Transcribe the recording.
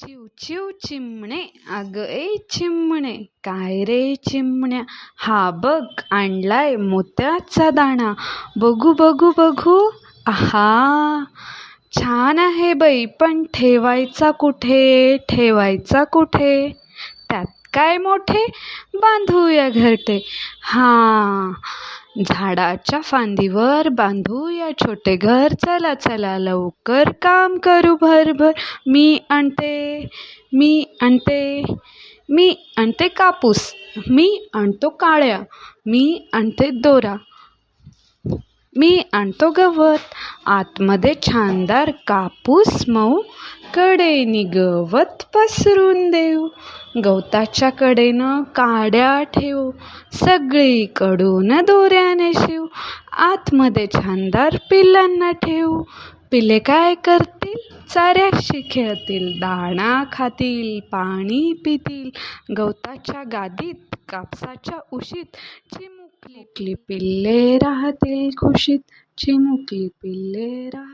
चिव चिव चिमणे. अगं ए चिमणे काय रे चिमण्या? हा बघ आणलाय मोत्याचा दाणा. बघू बघू बघू. आहा. छान आहे बाई पण ठेवायचा कुठे? ठेवायचा कुठे? त्यात काय मोठे? बांधूया घरटे. हां. झाडाच्या फांदीवर बांधूया छोटे घर. चला चला लवकर काम करू भरभर. मी आणते मी आणते मी आणते कापूस मी आणतो काळ्या मी आणते दोरा मी आणतो गवत. आतमध्ये छानदार कापूस मऊ कडेनी गवत पसरून देऊ. गवताच्या कडेनं काड्या ठेवू. सगळीकडून दोऱ्याने शिवू. आतमध्ये छानदार पिल्लांना ठेवू. पिल्ले काय करतील? चाऱ्याशी खेळतील. दाणा खातील. पाणी पितील. गवताच्या गादीत कापसाच्या उशीत. चिमुकली पिल्ले राहतील खुशीत. चिमुकली पिल्ले राहतील.